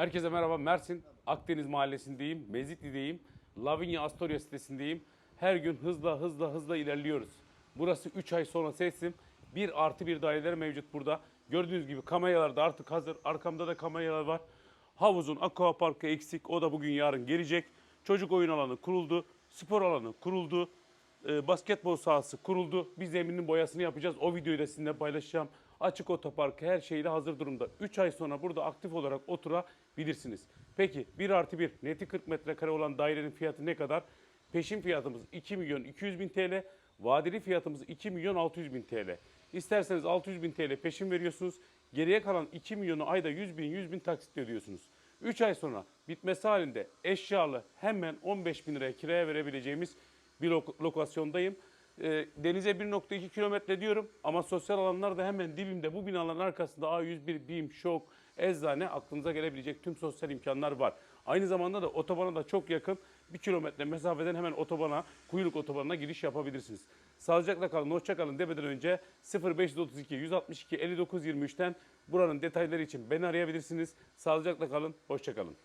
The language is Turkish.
Herkese merhaba. Mersin Akdeniz Mahallesi'ndeyim. Mezitli'deyim. Lavinia Astoria sitesindeyim. Her gün hızla hızla hızla ilerliyoruz. Burası 3 ay sonra sesim. 1 artı 1 daireler mevcut burada. Gördüğünüz gibi kameralar da artık hazır. Arkamda da kameralar var. Havuzun aqua parkı eksik. O da bugün yarın gelecek. Çocuk oyun alanı kuruldu. Spor alanı kuruldu. Ee, basketbol sahası kuruldu. Biz zeminin boyasını yapacağız. O videoyu da sizinle paylaşacağım. Açık otopark her şeyle hazır durumda. 3 ay sonra burada aktif olarak oturabilirsiniz. Peki 1 artı 1 neti 40 metrekare olan dairenin fiyatı ne kadar? Peşin fiyatımız 2 milyon 200 bin TL. Vadeli fiyatımız 2 milyon 600 bin TL. İsterseniz 600 bin TL peşin veriyorsunuz. Geriye kalan 2 milyonu ayda 100 bin 100 bin taksitle ödüyorsunuz. 3 ay sonra bitmesi halinde eşyalı hemen 15 bin liraya kiraya verebileceğimiz bir lok- lokasyondayım. E, denize 1.2 kilometre diyorum ama sosyal alanlar da hemen dibimde. Bu binaların arkasında A101, BİM, ŞOK, eczane aklınıza gelebilecek tüm sosyal imkanlar var. Aynı zamanda da otobana da çok yakın bir kilometre mesafeden hemen otobana, Kuyruk Otobanı'na giriş yapabilirsiniz. Sağlıcakla kalın, hoşça kalın demeden önce 0532 162 59 23'ten buranın detayları için beni arayabilirsiniz. Sağlıcakla kalın, hoşça kalın.